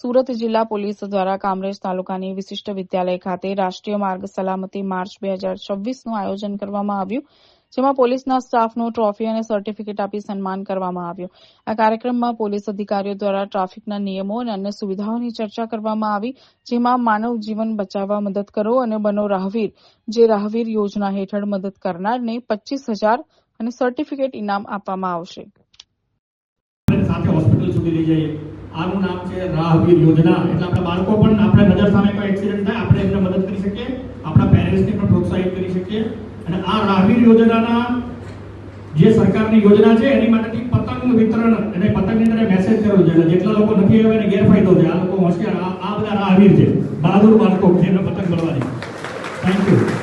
સુરત જિલ્લા પોલીસ દ્વારા કામરેજ તાલુકાની વિશિષ્ટ વિદ્યાલય ખાતે રાષ્ટ્રીય માર્ગ સલામતી માર્ચ બે હજાર છવ્વીસનું આયોજન કરવામાં આવ્યું, જેમાં પોલીસના સ્ટાફનું ટ્રોફી અને સર્ટિફિકેટ આપી સન્માન કરવામાં આવ્યું. આ કાર્યક્રમમાં પોલીસ અધિકારીઓ દ્વારા ટ્રાફિકના નિયમો અને અન્ય સુવિધાઓની ચર્ચા કરવામાં આવી, જેમાં માનવ જીવન બચાવવા મદદ કરો અને બનો રાહવીર, જે રાહવીર યોજના હેઠળ મદદ કરનારને પચીસ હજાર અને સર્ટિફિકેટ ઇનામ આપવામાં આવશે. સાથે હોસ્પિટલ સુધી લઈ જઈએ. આનું નામ છે રાહવીર યોજના. એટલે આપણા બાળકો પણ આપણે નજર સામે કોઈ એક્સિડન્ટ થાય, આપણે એમને મદદ કરી શકીએ, આપણા પેરેન્ટ્સને પણ પ્રોત્સાહિત કરી શકીએ. અને આ રાહવીર યોજનાના જે સરકારની યોજના છે, એની માટેથી પતંગ વિતરણ અને પતંગની અંદર મેસેજ કર્યો છે. જેટલા લોકો નથી આવ્યા એને ગેરફાયદો છે. આ લોકો હોશિયાર. આ બધા રાહવીર છે. બહાદુર બાળકો છે જેમને પતંગ મળવાની. Thank you